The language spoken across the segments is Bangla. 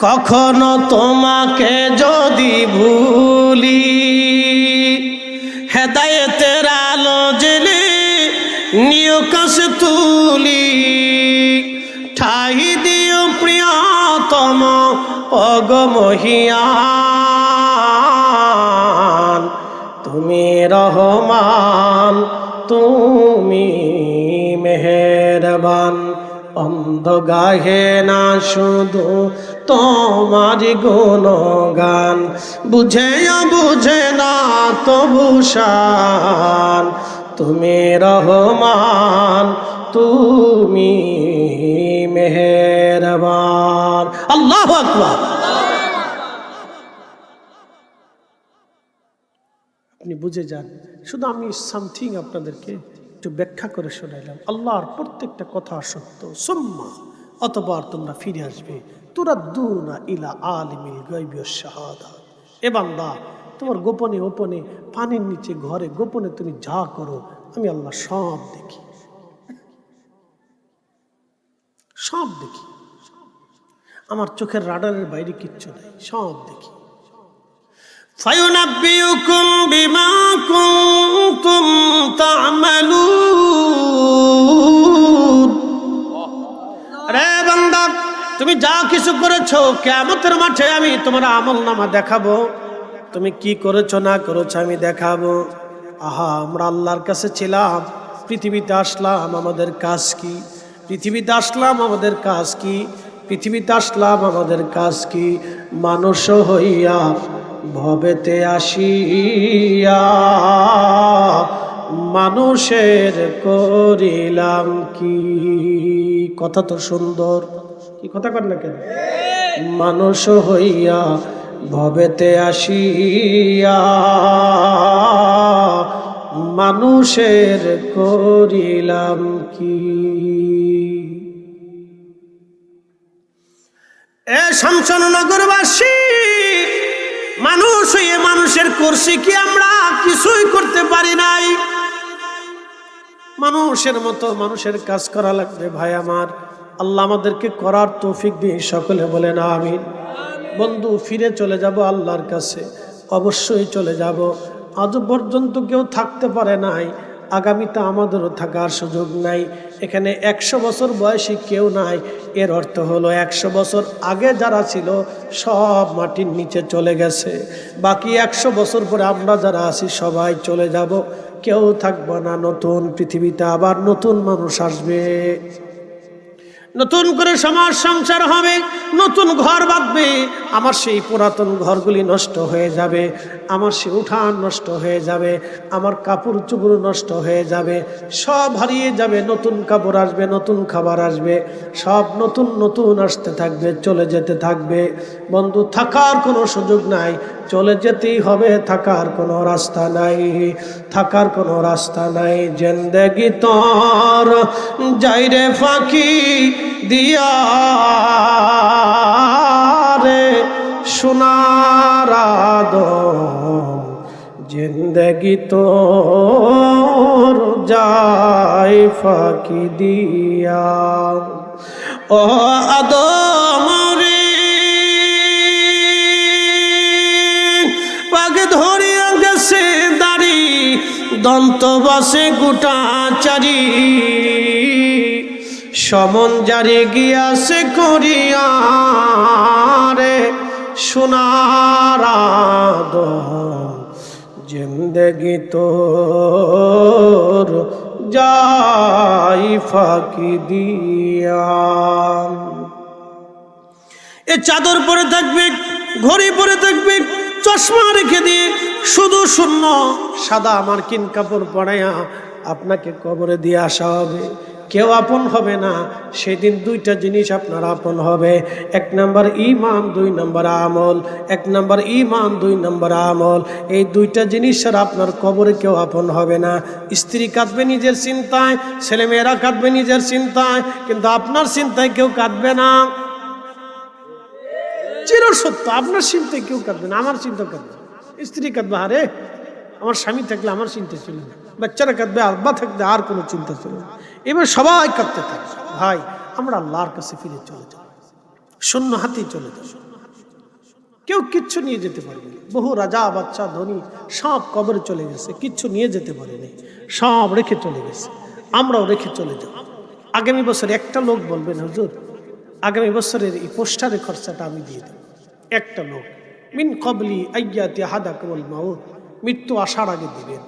কখনো তোমাকে যদি ভুলি, হেদায়েতের আলো জেলে নিয় কাছে তুলি। ঠাই দিও প্রিয়তম অগমহিয়ান তুমি রহমান, তুমি মেহেরবান। অন্ধ গাহে না শুধু তোমার গুণগান। বুঝে বুঝে না, তবু শান। তুমি রহমান, তুমি মেহেরবান। আল্লাহ আকবার। আপনি বুঝে যান। শুধু আমি সামথিং আপনাদেরকে একটু ব্যাখ্যা করে শোনাইলাম। আল্লাহর প্রত্যেকটা কথা সত্য। সুম্মা, অতবার তোমরা ফিরে আসবে। তোরা দুনা ইলা আলিমিল গাইবীয় শাহাদা। এ বান্দা, তোমার গোপনে গোপনে পানির নিচে, ঘরে গোপনে তুমি যা করো, আমি আল্লাহ সব দেখি। সব দেখি। আমার চোখের রাডারের বাইরে কিচ্ছু নেই, সব দেখি। فينبئكم بما كنتم تعملون রে বান্দা তুমি যা কিছু করেছো কেমতের মাঠে আমি তোমার আমল নামা দেখাবো তুমি কি করেছো না করেছো আমি দেখাবো আহা আমরা আল্লাহর কাছে ছিলাম পৃথিবীতে আসলাম আমাদের কাজ কি পৃথিবীতে আসলাম আমাদের কাজ কি পৃথিবীতে আসলাম আমাদের কাজ কি মানুষ হইয়া ভবেতে আসিয়া মানুষের করিলাম কি? কথা তো সুন্দর। কি কথা কর না কেন? মানুষ হইয়া ভবেতে আসিয়া মানুষের করিলাম কি? এ শামসনগরবাসী মানুষ হয়ে মানুষের করছি কি আমরা? কিছুই করতে পারি নাই। মানুষের মতো মানুষের কাজ করা লাগবে ভাই আমার। আল্লাহ আমাদেরকে করার তৌফিক দিয়ে সকলে বলেন আমিন। বন্ধু, ফিরে চলে যাব আল্লাহর কাছে। অবশ্যই চলে যাব। আজ পর্যন্ত কেউ থাকতে পারে নাই। আগামীতে আমাদেরও থাকার সুযোগ নাই। এখানে একশো বছর বয়সী কেউ নাই। এর অর্থ হলো একশো বছর আগে যারা ছিল, সব মাটির নিচে চলে গেছে। বাকি একশো বছর পরে আমরা যারা আছি, সবাই চলে যাব। কেউ থাকব না নতুন পৃথিবীতে, আবার নতুন মানুষ আসবে। নতুন করে সমাজ সংসার হবে, নতুন ঘর বাঁধবে, আমার সেই পুরাতন ঘরগুলি নষ্ট হয়ে যাবে, আমার সেই উঠান নষ্ট হয়ে যাবে, আমার কাপড় চুপড় নষ্ট হয়ে যাবে, সব হারিয়ে যাবে, নতুন কাপড় আসবে, নতুন খাবার আসবে, সব নতুন নতুন আসতে থাকবে, চলে যেতে থাকবে। বন্ধু, থাকার কোনো সুযোগ নাই, চলে যেতেই হবে, থাকার কোনো রাস্তা নাই, থাকার কোনো রাস্তা নাই। জেন্দেগি তোর, যাইরে ফাঁকি দিয়া রে সোনার আদম, জিন্দগি তোর যাই ফাঁকি দিয়া। ও আদম রে, পাগে ধরিয়া গেছে দাড়ি দন্ত বাসে গোটা চারি। সমন জারি গিয়াছে করিয়া রে আদম জিন্দগি তোর যাই ফাঁকি দিয়া। এ চাদর পরে থাকবে, ঘড়ি পরে থাকবে, চশমা রেখে দিয়ে শুধু শূন্য সাদা আমার কিন কাপড় পরাইয়া আপনাকে কবরে দিয়ে আসা হবে। কেউ আপন হবে না। সেদিন দুইটা জিনিস আপনার আপন হবে। এক নাম্বার ইমান দুই নাম্বার আমল। এক নাম্বার ইমান দুই নাম্বার আমল। এই দুইটা জিনিস আর আপনার কবরে কেউ আপন হবে না। স্ত্রী কাঁদবে নিজের চিন্তায়, ছেলেমেয়েরা কাঁদবে নিজের চিন্তায়, কিন্তু আপনার চিন্তায় কেউ কাঁদবে না। চির সত্য, আপনার চিন্তায় কেউ কাঁদবে না, আমার চিন্তা কাঁদবে। স্ত্রী কাঁদবে, আরে আমার স্বামী থাকলে আমার চিন্তা ছিল না বাচ্চারা কাঁদবে, আব্বা থাকবে আর কোনো চিন্তা ছিল না এবার সবাই কাঁদতে থাকবে ভাই, আমরা আল্লাহর কাছে ফিরে চলে যাব শূন্য হাতেই চলে যাবে কেউ কিচ্ছু নিয়ে যেতে পারবে। বহু রাজা বাচ্চা ধনী সব কবরে চলে গেছে। কিচ্ছু নিয়ে যেতে পারেনি সব রেখে চলে গেছে। আমরাও রেখে চলে যাব আগামী বছর একটা লোক বলবেন, হুজুর, আগামী বছরের এই পোস্টারের খরচাটা আমি দিয়ে দেব। একটা লোক, মিন কবলি আইয়াতি হাদা কবল মাউত। মৃত্যু আসার আগে দিবেন।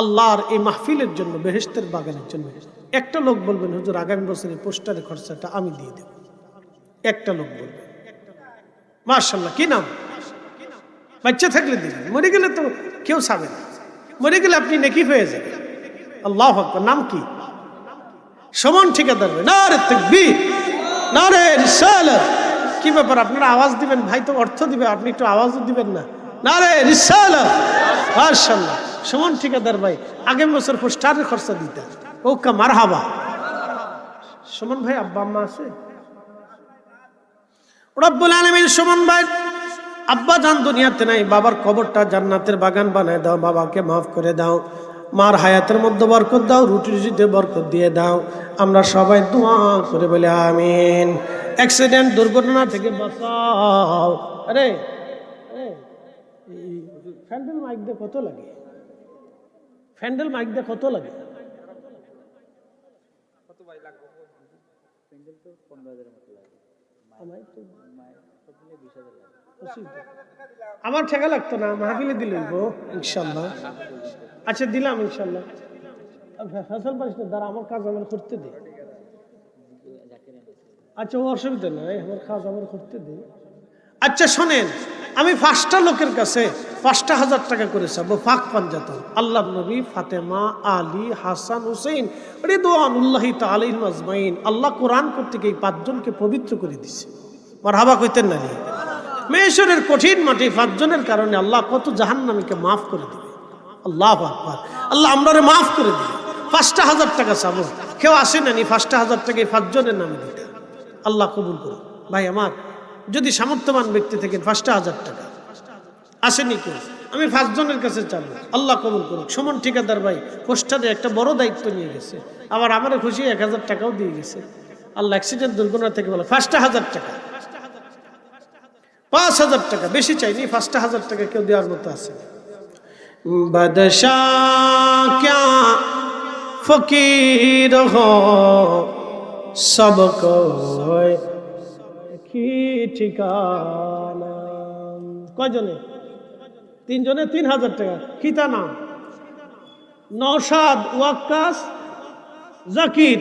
আল্লাহর এই মাহফিলের জন্য বেহেস্তের বাগানের জন্য একটা লোক বলবেন, হুজুর, আগামী বছরের পোস্টারের খরচাটা আমি দিয়ে দেব। একটা লোক বলবেন মার্শাল্লাহ কি নাম? বাচ্চা থাকলে দিবেন। মরে গেলে তো কেউ চাবে না। মরে গেলে আপনি নেকি হয়ে যাবেন। আল্লাহ আকবর, নাম কি? সমান ঠিকাদার। না রে তাকবীর না রে রিসালাত। কি ব্যাপার, আপনারা আওয়াজ দিবেন? ভাই তো অর্থ দিবে, আপনি একটু আওয়াজও দিবেন না। না রে রিসালাত মার্শাল্লাহ সমান ঠিকাদার ভাই, আগামী বছর পোস্টারের খরচা দিতে ওকা, মারহাবা। সমান ভাই, আব্বা, আম্মা আছে? রব্বুল আলমীর সমান ভাই, আব্বা জান দুনিয়াতে নাই, বাবার কবরটা জান্নাতের বাগান বানায় দাও, বাবাকে মাফ করে দাও, মার হায়াতের মধ্যে বরকত দাও রুটি রুটিতে বরকত দিয়ে দাও। আমরা সবাই দোয়া করে বলে, আমিন। অ্যাক্সিডেন্ট, দুর্ঘটনা থেকে বাঁচাও। আরে ফ্যান্ডেল মাইক দিয়ে কত লাগে? ফ্যান্ডেল মাইক দিয়ে কত লাগে? আমার তো আমার ঠেকা লাগতো না মাহফিলে দিল ইনশাল্লাহ আচ্ছা দিলাম ইনশাল্লাহ ফসল পারিস না দাঁড়া আমার কাজ আমার করতে দে। আচ্ছা ও অসুবিধা নাই আমার কাজ আমার করতে দে। আচ্ছা শোনেন আমি পাঁচটা লোকের কাছে পাঁচটা হাজার টাকা করে চাবো ফাঁক পাঞ্জাতন আল্লাহ নবী ফাতেমা, আলী, হাসান হুসেন রিদওয়ানুল্লাহি তাআলাইহিম আজমাইন, আল্লাহ কোরআন কর্তৃক এই পাঁচজনকে পবিত্র করে দিছে। মারহাবা কইতেন না নি? মেশরের কঠিন মাটি পাঁচজনের কারণে আল্লাহ কত জাহান্নামীকে মাফ করে দিবে। আল্লাহ আকবার। আল্লাহ আমরারে মাফ করে দিবে। পাঁচটা হাজার টাকা চাবো। কেউ আসে না নি? পাঁচটা হাজার টাকা এই পাঁচজনের নামে দিতে। আল্লাহ কবুল করুন ভাই, আমার যদি সামর্থ্যবান ব্যক্তি থেকে পাঁচটা হাজার টাকা। আসেনি কেউ। আমি পাঁচজনের কাছে চাবো আল্লাহ কবুল করুক। সুমন ঠিকাদার ভাই পোস্টারে একটা বড় দায়িত্ব নিয়ে গেছে। আবার আমার খুশি এক হাজার টাকাও দিয়ে গেছে। আল্লাহ অ্যাক্সিডেন্ট দুর্ঘটনা থেকে বলে, পাঁচটা হাজার টাকা। পাঁচ হাজার টাকা। বেশি চাইনি, পাঁচটা হাজার টাকা কেউ দেওয়ার মতো আছে। ক্যা ফকির হো সবকো কি ঠিকানা। কয়জনে? তিনজনে তিন হাজার টাকা। কিতা নাম? নৌসাদ ওয়াক্কাস জাকির।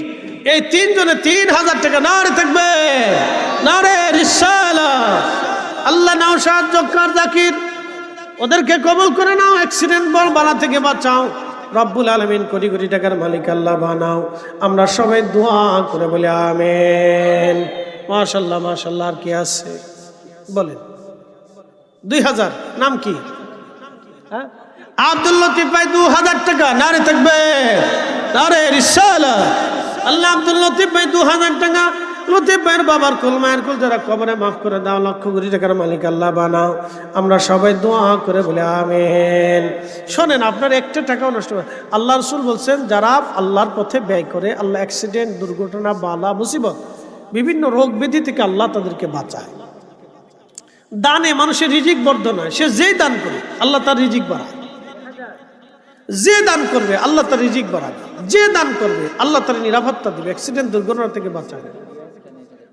এই তিনজনে তিন হাজার টাকা না রে থাকবে। না রে রিসালা। আল্লাহ নৌসাদ জক্কার জাকির, ওদেরকে কবল করে নাও অ্যাক্সিডেন্ট বল বালা থেকে বাঁচাও। রব্বুল আলমিন কোটি কোটি টাকার মালিক, আল্লাহ বানাও। আমরা সবাই দোয়া করে বলি, আমেন। মাশাল্লাহ মাশাল্লাহ আর কি আছে? বলেন। দুই হাজার, নাম কি? আব্দুল লতিফ ভাই দু হাজার টাকা, নারে থাকবে। নারে রিসালা। আল্লাহ আব্দুল লতিফ ভাই দু হাজার টাকা। লতিফ ভাইয়ের বাবার কুল, মায়ের কুল যারা কবরে মাফ করে দাও, লক্ষ কোটি টাকার মালিক আল্লাহ বানাও। আমরা সবাই দোয়া করে বলে, আমেন। শোনেন, আপনার একটা টাকাও নষ্ট হবে আল্লাহ রসুল বলছেন, যারা আল্লাহর পথে ব্যয় করে, আল্লাহ অ্যাক্সিডেন্ট দুর্ঘটনা, বালা, মুসিবত, বিভিন্ন রোগ ব্যাধি থেকে আল্লাহ তাদেরকে বাঁচায়। দানে মানুষের রিজিক বর্ধন হয়। সে যেই দান করে আল্লাহ তার রিজিক বাড়ায়। যে দান করবে, আল্লাহ তার রিজিক বাড়াবে যে দান করবে, আল্লাহ তার নিরাপত্তা দিবে অ্যাক্সিডেন্ট দুর্ঘটনা থেকে বাঁচাবে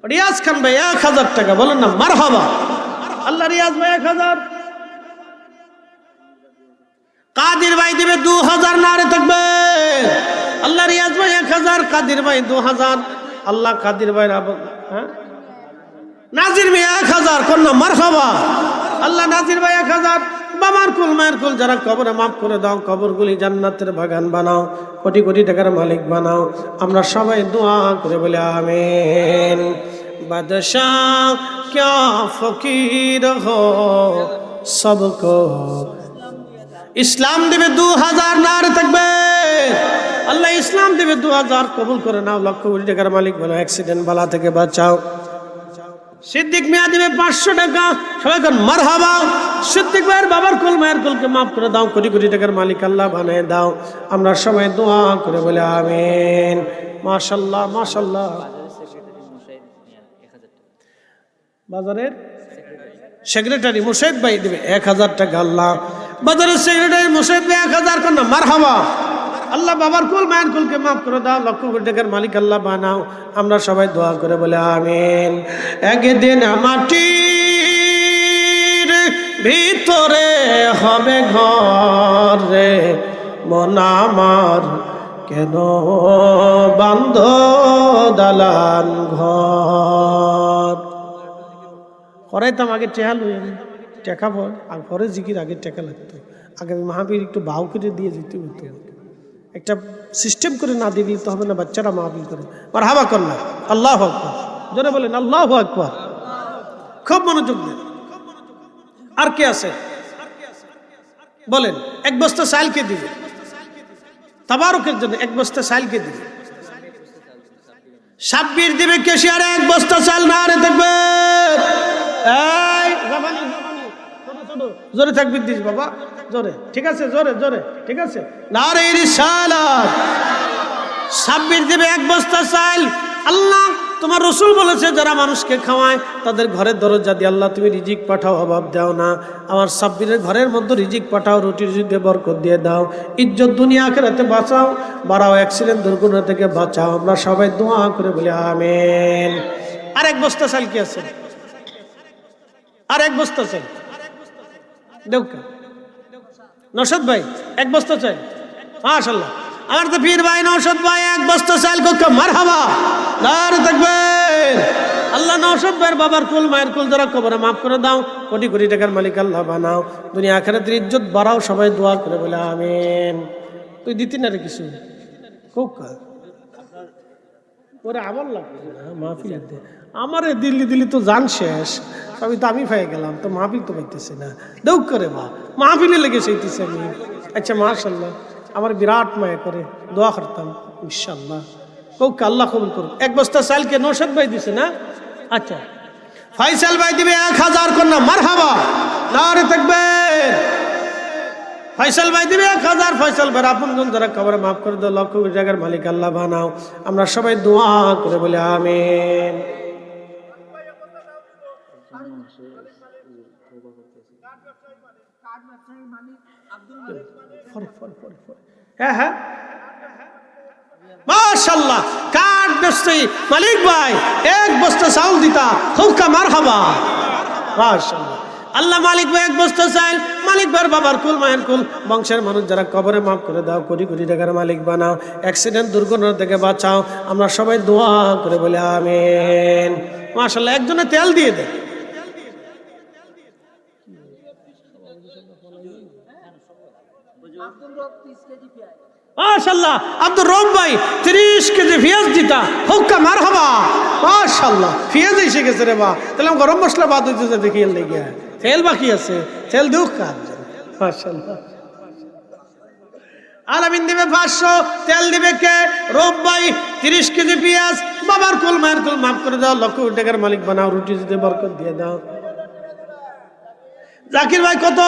রিয়াজ খান ভাই, এক হাজার টাকা, বলেন না মার হাবা আল্লাহ রিয়াজ ভাই, এক হাজার। কাদির ভাই দিবে দু হাজার নারে থাকবে। আল্লাহ রিয়াজ ভাই, এক হাজার। কাদির ভাই দু হাজার। আল্লাহ কাদির ভাই হ্যাঁ? নাজির ভাই এক হাজার, কন্যা মারহাবা। আল্লাহ নাজির ভাই এক হাজার। বাবার কুল, মায়ের কুল, যারা কবরে মাফ করে দাও, কবরগুলি জান্নাতের বাগান বানাও, কোটি কোটি টাকার মালিক বানাও। আমরা সবাই দোয়া করে বলে, আমেন। বাদশাহ, ক্যা ফকির হো? সবকো ইসলাম দেবে দু হাজার নার থাকবে। আল্লাহ ইসলাম দেবে দু হাজার, কবুল করে নাও, লক্ষ কোটি টাকার মালিক বানাও অ্যাক্সিডেন্ট বালা থেকে বাঁচাও। সিদ্দিক মিয়া দিবে পাঁচশো টাকা। সবাই কন মার হাবা সিদ্দিক ভাইয়ের বাবার কুল, মায়ের কুলকে মাফ করে দাও, কোটি কোটি টাকার মালিক আল্লাহ বানিয়ে দাও। আমরা সবাই দোয়া করে বলে, আমিন। মাশাল্লাহ মাশাল্লাহ বাজারের সেক্রেটারি মুর্শেদ ভাই দেবে এক হাজার টাকা আল্লাহ। বাজারের সেক্রেটারি মুর্শেদ ভাই এক হাজার না মার হাবা আল্লাহ বাবার কুল, মায়ের কুলকে মাফ করে দাও, লক্ষ কোটি টাকার মালিক আল্লাহ বানাও। আমরা সবাই দোয়া করে বলে, আমিন। একদিন মাটির ভিতরে হবে ঘর রে, মন আমার কেন বান্ধ দালান ঘর? করাইতাম আগে টেহা লই টেকা পর আর পরে জিকির আগে টেকা লাগতো। আগে মাহাবীর একটু বাউ কেটে দিয়ে দিতে হতো। একটা সিস্টেম করে না দিয়ে দিতে হবে না বাচ্চারা মাহবিল করে। আর হাবা কর না আল্লাহ আকবর। জোরে বলেন আল্লাহ আকবর। খুব মনোযোগ দেন। আর কে আছে? বলেন এক বস্তা সাইলকে দিবে? তাবারকের জন্য এক বস্তা সাইলকে দিবে? সাব্বির দিবে কেশিয়ারে এক বস্তা চাল না রে থাকবে এই, জোরে থাকবি দিস বাবা, জোরে। ঠিক আছে, জোরে জোরে। ঠিক আছে। না সাব্বির দিবে এক বস্তা চাল। আল্লাহ তোমার রসুল বলেছে, যারা মানুষকে খাওয়ায়, তাদের ঘরের দরজা দিয়ে আল্লাহ তুমি রিজিক পাঠাও, অভাব দাও না। আমার সাব্বিরের ঘরের মধ্যে রিজিক পাঠাও রুটি দিয়ে বরকত দিয়ে দাও। ইজ্জত দুনিয়া আখেরাতে বাঁচাও, বাড়াও অ্যাক্সিডেন্ট দুর্ঘটনা থেকে বাঁচাও। আমরা সবাই দোয়া করে বলি, আমেন। আর এক বস্তা চাল কি আছে? আর এক বস্তা চাল। দেউকা। নসদ ভাই, এক বস্তা চাই মাশাল্লাহ আমার তো পীর ভাই নৌসদ ভাই, এক বস্তা চাল, কোকা মার হাবা দার থাকবে আল্লাহ নৌসদ ভাইয়ের বাবার কুল, মায়ের কুল, যারা কবরে মাফ করে দাও, কোটি কোটি টাকার মালিক আল্লাহ বানাও। দুনিয়া আখেরাতের ইজ্জত বাড়াও, সবাই দোয়া করে বলে আমিন। তুই দিতি না রে কিছু? কোকা। ওরে আমার লাগবে না, মাহফিল দে। আমার দিল্লি দিল্লি তো জান শেষ। আমি আমি পেয়ে গেলাম, তো মাহফিল তো পাইতেছি না। দেউ করে মা মাহফিলে লেগে সেইতেছি আমি। আচ্ছা মাশাল্লাহ আমার বিরাট মায়া করে দোয়া করতাম ইনশাল্লাহ কৌকে আল্লাহ কবুল করুক। এক বস্তা চালকে নৌসাদ ভাই দিছে না? আচ্ছা। ফাইসাল ভাই দিবে এক হাজার কন্যা মার হাবা নারে থাকবে ফয়সাল ভাই দিবে এক হাজার। ফয়সাল ভাই আপনজন যারা খবরে মাফ করে দাও, লক্ষ জায়গার মালিক, আল্লাহ বানাও। আমরা সবাই দোয়া করে বলে, আমিন ফরে, ফরে, ফরে, ফরে। হ্যাঁ হ্যাঁ। বংশের মানুষ যারা কবরে মাফ করে দাও, কোটি কোটি টাকার মালিক বানাও অ্যাক্সিডেন্ট দুর্ঘটনা থেকে বাঁচাও, আমরা সবাই দোয়া করে বলে, আমিন। মাশাল্লাহ একজনে তেল দিয়ে দেয়। মাশাল্লাহ আব্দুর রব ভাই তিরিশ কেজি পেঁয়াজ দিতা। হুক্কা মার হবা। মাশাল্লাহ পেঁয়াজ এসে গেছে রে বা। তাহলে আমি গরম মশলা বাদ হইতেছে দেখি এল লেগে? তেল বাকি আছে, তেল দিও কাজ মাশাল্লাহ আলামিন দিবে পাঁচশো, তেল দিবে কে? রব ভাই তিরিশ কেজি পেঁয়াজ। বাবার কুল, মায়ের কুল মাফ করে দাও, লক্ষ টাকার মালিক বানাও, রুটি যদি বরকত দিয়ে দাও। জাকির ভাই কত?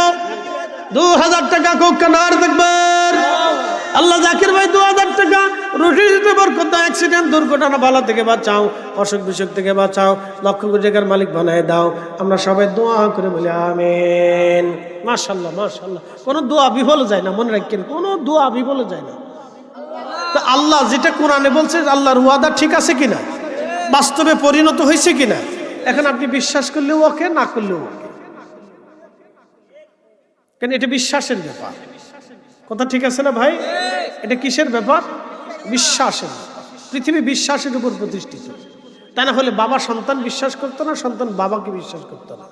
দু হাজার টাকা কোক্কা নার দেখবেন আল্লাহ জাকির ভাই দু হাজার টাকা রুটি দিতে বরকত দাও অ্যাক্সিডেন্ট দুর্ঘটনা ভালো থেকে বাঁচাও, অসুখ বিসুখ থেকে বাঁচাও লক্ষ কোটি টাকার মালিক বানায় দাও। আমরা সবাই দোয়া করে বলি, আমেন। মাশাল্লাহ মাশাল্লাহ কোনো দোয়া বিফলে যায় না, মনে রাখেন, কোনো দোয়া বিফলে যায় না। তো আল্লাহ যেটা কোরআনে বলছে, আল্লাহর ওয়াদা ঠিক আছে কিনা? বাস্তবে পরিণত হয়েছে কিনা? এখন আপনি বিশ্বাস করলেও ওকে, না করলেও ওকে। কেন এটা বিশ্বাসের ব্যাপার? কথা ঠিক আছে না ভাই? এটা কিসের ব্যাপার? বিশ্বাসের। পৃথিবী বিশ্বাসের উপর প্রতিষ্ঠিত। তা না হলে বাবা সন্তান বিশ্বাস করতো না, সন্তান বাবাকে বিশ্বাস করতো না।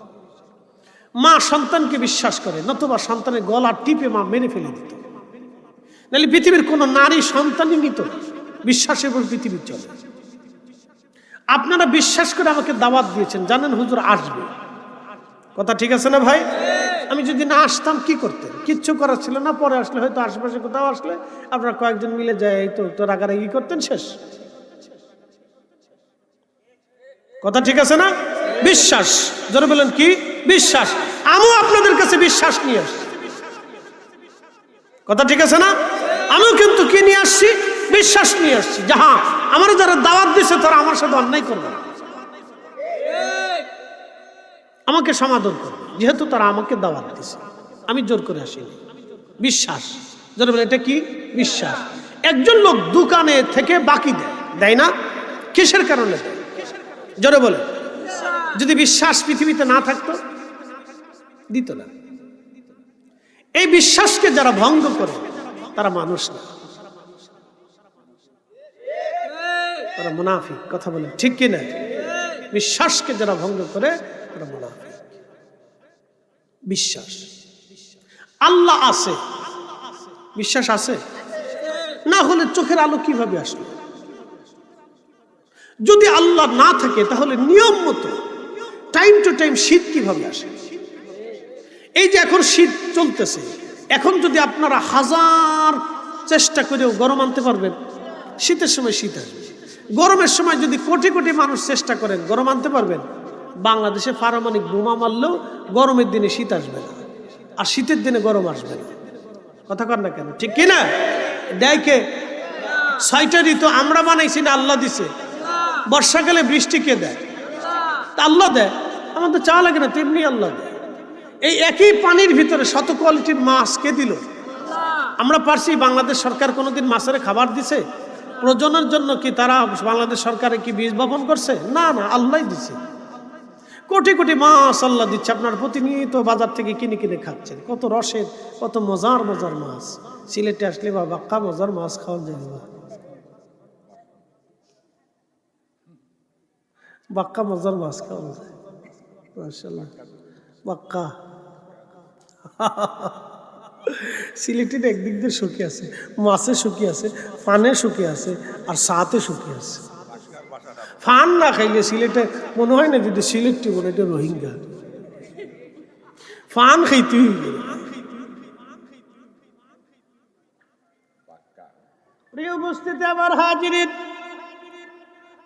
মা সন্তানকে বিশ্বাস করে, নতুবা সন্তানের গলা টিপে মা মেরে ফেলে দিত। নাহলে পৃথিবীর কোনো নারী সন্তানই নিত বিশ্বাসের উপর পৃথিবী চলে। আপনারা বিশ্বাস করে আমাকে দাওয়াত দিয়েছেন, জানেন হুজুর আসবে। কথা ঠিক আছে না ভাই? আমি যদি না আসতাম, কি করতেন? কিচ্ছু করার ছিল না, পরে আসলে হয়তো আশেপাশে কোথাও আসলে আপনারা কয়েকজন মিলে যায় এই তো তো রাগারাগি করতেন, শেষ। কথা ঠিক আছে না? বিশ্বাস। যারা বলেন, কি? বিশ্বাস। আমিও আপনাদের কাছে বিশ্বাস নিয়ে আসছি। কথা ঠিক আছে না? আমিও কিন্তু কি নিয়ে আসছি? বিশ্বাস নিয়ে আসছি। যাহা আমার যারা দাওয়াত দিছে, তারা আমার সাথে অন্যায় করবে আমাকে সমাধান করবে। যেহেতু তারা আমাকে দাওয়াত দিছে। আমি জোর করে আসিনি। বিশ্বাস। জোরে বলে এটা কি? বিশ্বাস। একজন লোক দোকানে থেকে বাকি দেয় দেয় না? কিসের কারণে জোরে বলে যদি বিশ্বাস পৃথিবীতে না থাকতো, দিত না। এই বিশ্বাসকে যারা ভঙ্গ করে, তারা মানুষ না। তারা মুনাফিক, কথা বলে ঠিক কিনা? বিশ্বাসকে যারা ভঙ্গ করে, তারা মুনাফিক। বিশ্বাস। আল্লাহ আছে। বিশ্বাস আছে? না হলে চোখের আলো কীভাবে আসলো? যদি আল্লাহ না থাকে, তাহলে নিয়ম মতো টাইম টু টাইম শীত কীভাবে আসে? এই যে এখন শীত চলতেছে, এখন যদি আপনারা হাজার চেষ্টা করেও গরম আনতে পারবেন, শীতের সময় শীত আসবে। গরমের সময় যদি কোটি কোটি মানুষ চেষ্টা করেন গরম আনতে পারবেন বাংলাদেশে পারমাণিক বোমা মারলেও গরমের দিনে শীত আসবে না। আর শীতের দিনে গরম আসবে না। কথা কর না কেন? ঠিক কিনা কে? ছয়টা ঋতু আমরা বানাইছি না, আল্লাহ দিছে। বর্ষাকালে বৃষ্টি কে দেয়? তা আল্লাহ দেয়। আমাদের চা লাগে না, তেমনি আল্লাহ দেয়। এই একই পানির ভিতরে শত কোয়ালিটির মাছ কে দিল? আমরা পারছি, বাংলাদেশ সরকার কোনোদিন মাছের খাবার দিছে? প্রজনের জন্য কি তারা বাংলাদেশ সরকারে কি বীজ বপন করছে? না না, আল্লাহ দিছে। কোটি কোটি মাছ আল্লাহ দিচ্ছে। আপনার প্রতিনিয়ত বাজার থেকে কিনে কিনে খাচ্ছেন। কত রসের, কত মজার মজার মাছ। সিলেটে আসলে বা বাক্কা মজার মাছ খাওয়া যাবে বা বাক্কা মজার মাছ খাওয়া যায়। মাশাল্লাহ বাক্কা। সিলেটের একদিক দিয়ে সুখী আছে। মাছে সুখী আছে পানে সুখী আছে, আর সাথে সুখী আছে। ফান না খাইলে সিলেটে, মনে হয় না যদি সিলেটটি মনে এটা রোহিঙ্গা। ফান খাইতে প্রিয় উপস্থিতি, আমার হাজিরিন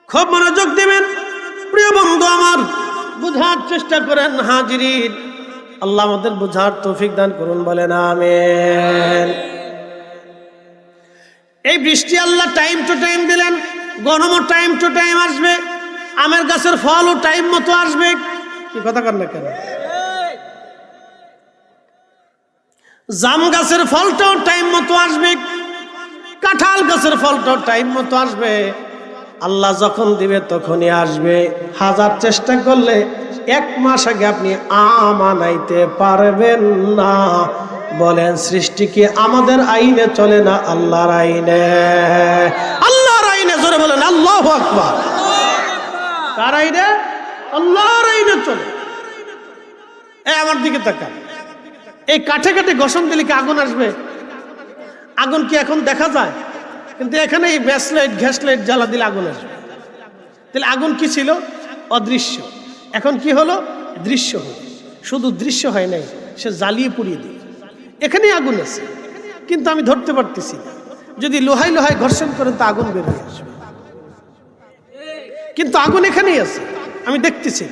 খুব মনোযোগ দেবেন। প্রিয় বন্ধু আমার, বুঝার চেষ্টা করেন হাজিরিন আল্লাহ আমাদের বুঝার তৌফিক দান করুন, বলেন আমেন। এই বৃষ্টি আল্লাহ টাইম টু টাইম দিলেন। গরমও টাইম টু টাইম আসবে, আমের গাছের ফলও টাইম মতো আসবে। কি কথা কর না কেন? জাম গাছের ফলটাও টাইম মতো আসবে, কাঁঠাল গাছের ফলটাও টাইম মতো আসবে। আল্লাহ যখন দিবে তখনই আসবে। হাজার চেষ্টা করলে এক মাস আগে আপনি আম আনাইতে পারবেন না। বলেন, সৃষ্টি কি আমাদের আইনে চলে না আল্লাহর আইনে? বলেন আমার দিকে তাকান। এই কাঠে কাঠে ঘষণ দিলে কি আগুন আসবে? আগুন কি এখন দেখা যায়? কিন্তু এখানে এই ব্যাস লাইট গ্যাস জ্বালা দিলে আগুন আসবে। তাহলে আগুন কি ছিল? অদৃশ্য। এখন কি হলো? দৃশ্য হলো। শুধু দৃশ্য হয় নাই, সে জ্বালিয়ে পুড়িয়ে দিল। এখানেই আগুন আছে। কিন্তু আমি ধরতে পারতেছি যদি লোহাই লোহাই ঘর্ষণ করেন তো আগুন বের হয়ে আসবে। কিন্তু আগুন এখানেই আছে। আমি দেখতেছি।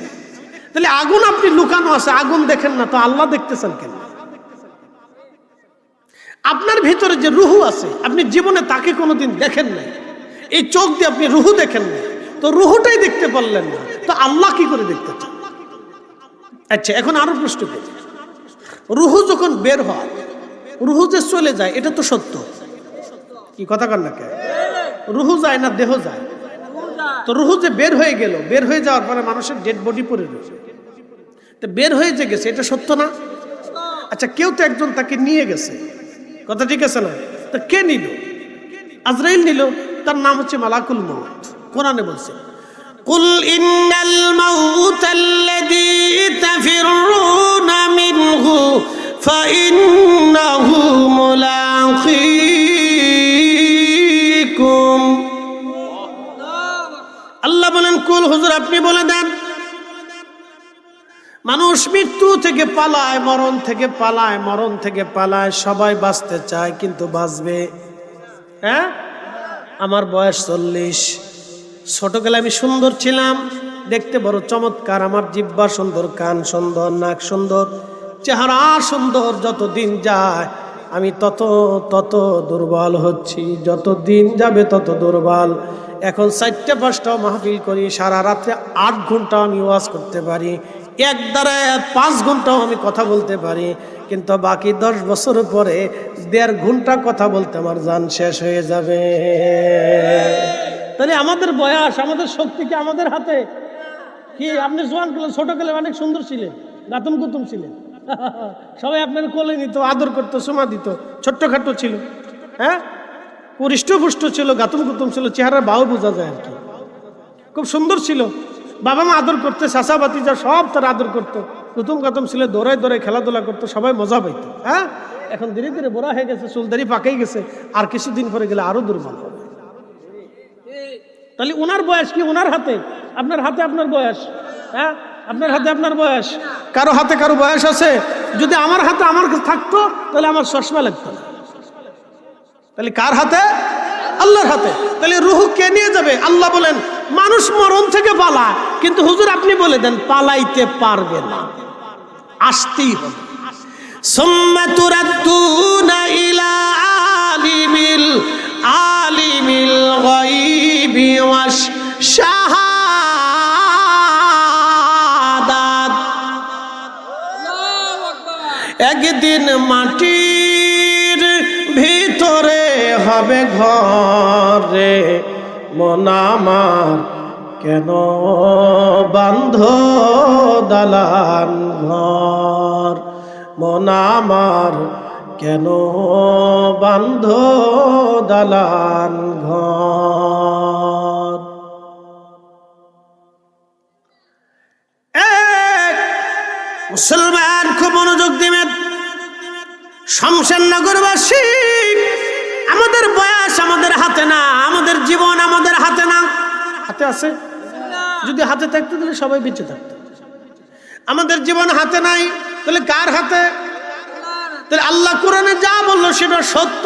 তাহলে আগুন আপনি লুকানো আছে, আগুন দেখেন না, তো আল্লাহ দেখতেছেন কেন? আপনার ভিতরে যে রুহু আছে, আপনি জীবনে তাকে কোনোদিন দেখেন নাই। এই চোখ দিয়ে আপনি রুহু দেখেন না তো রুহুটাই দেখতে পারলেন না, তো আল্লাহ কি করে দেখতে চান? আচ্ছা এখন আরও প্রশ্ন করি। রুহু যখন বের হয়, রুহু যে চলে যায়, এটা তো সত্য। কি কথা কর না কে রুহু যায় না, দেহ যায়। তো রুহু যে বের হয়ে গেল, বের হয়ে যাওয়ার পরে মানুষের ডেড বডি পড়ে রয়েছে। তো বের হয়ে যে গেছে, এটা সত্য না? আচ্ছা কেউ তো একজন তাকে নিয়ে গেছে। কথা ঠিক আছে না? তো কে নিল? আজরাইল নিল, তার নাম হচ্ছে মালাকুল মৌত কোরআনে বলছে, কুল ইন্নাল মাউত আল্লাযী তাফিরুনা মিনহু ফাইন্নাহু মুলাকী আল্লাহ কুল হুজুর, আপনি বলে দেন। মানুষ মৃত্যু থেকে পালায়, মরণ থেকে পালায়, মরণ থেকে পালায়, সবাই বাঁচতে চায়, কিন্তু বাঁচবে। হ্যাঁ? আমার বয়স চল্লিশ। ছোটবেলায় আমি সুন্দর ছিলাম, দেখতে বড় চমৎকার, আমার জিব্বা সুন্দর, কান সুন্দর, নাক সুন্দর, চেহারা সুন্দর যত দিন যায় আমি তত তত দুর্বল হচ্ছি। যত দিন যাবে তত দুর্বল। এখন চারটে পাঁচটা মাহফিল করি, সারা রাত্রে আট ঘণ্টা আমি ওয়াজ করতে পারি। এক দ্বারা পাঁচ ঘন্টাও আমি কথা বলতে পারি। কিন্তু বাকি দশ বছর পরে দেড় ঘণ্টা কথা বলতে আমার যান শেষ হয়ে যাবে। তাহলে আমাদের বয়স, আমাদের শক্তি কি আমাদের হাতে? কি, আপনি জোয়ান ছোট কালে অনেক সুন্দর ছিলেন গাতুম কুতুম ছিলেন। সবাই আপনার কোলে নিত আদর করতো, সোমা দিত, ছোট্টখাটো ছিল হ্যাঁ? পুষ্ট ছিল, গাতুম কুতুম ছিল, চেহারার বাউ বোঝা যায় আর কি। খুব সুন্দর ছিল। বাবা মা আদর করতে চাষা বাতিজা সব তার আদর করতো। কুতুম কাতুম ছিল, দৌড়ায় দৌড়ায় খেলাধুলা করতো, সবাই মজা পাইতো হ্যাঁ? এখন ধীরে ধীরে বড়া হয়ে গেছে চুলদারি পাকেই গেছে, আর কিছুদিন পরে গেলে আরও দুর্বল হবে। তাহলে ওনার বয়স কি? ওনার হাতে? আপনার হাতে আপনার বয়স হ্যাঁ? আপনার হাতে আপনার বয়স। কারও হাতে কারও বয়স আছে? যদি আমার হাতে আমার থাকতো, তাহলে আমার চশমা লাগতো তাহলে কার হাতে? আল্লাহর হাতে। তাহলে রুহু কে নিয়ে যাবে? আল্লাহ বলেন, মানুষ মরণ থেকে পালা কিন্তু হুজুর আপনি বলে দেন, পালাইতে পারবে না। আসতেই হবে। ইলা আলিমিল আলিমিল গায়বি একদিন মাটির ভিতরে হবে ঘরে, মন আমার কেন বান্ধ দালান ঘর? মন আমার কেন বান্ধ দালান ঘর? মুসলমান খুব মনোযোগ দিবেন। শমশেরনগরবাসী আমাদের বয়স আমাদের হাতে না, আমাদের জীবন আমাদের হাতে না। হাতে আছে? যদি হাতে থাকতো তাহলে সবাই বেঁচে থাকতো। আমাদের জীবন হাতে নাই, তাহলে কার হাতে? তাহলে আল্লাহ কোরআনে যা বলল সেটা সত্য।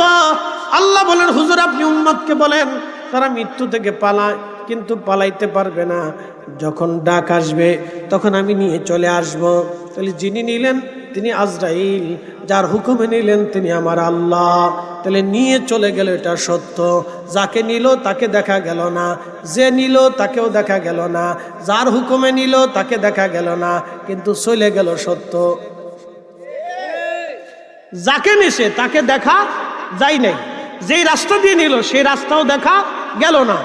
আল্লাহ বলেন, হুজুর, আপনি উম্মতকে বলেন, তারা মৃত্যু থেকে পালায়, কিন্তু পালাইতে পারবে না। যখন ডাক আসবে, তখন আমি নিয়ে চলে আসব। তাহলে যিনি নিলেন তিনি আজরাইল, যার হুকুমে নিলেন তিনি আমার আল্লাহ। তাহলে নিয়ে চলে গেল এটা সত্য। যাকে নিল তাকে দেখা গেল না। যে নিল তাকেও দেখা গেল না। যার হুকুমে নিল তাকে দেখা গেল না। কিন্তু চলে গেল সত্য। যাকে নিছে তাকে দেখা যায় নাই। যেই রাস্তা দিয়ে নিল সেই রাস্তাও দেখা গেল না।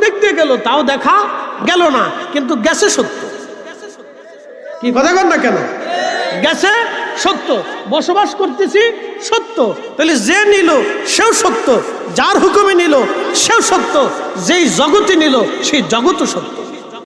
দিক দিয়ে গেল তাও দেখা গেল না। কিন্তু গেছে সত্য। কি কথা কন না কেন? গেছে, সত্য। বসবাস করতেছি সত্য। তাহলে যে নিল সেও সত্য, যার হুকুমে নিল সেও সত্য, যেই জগতে নিল সেই জগতও সত্য।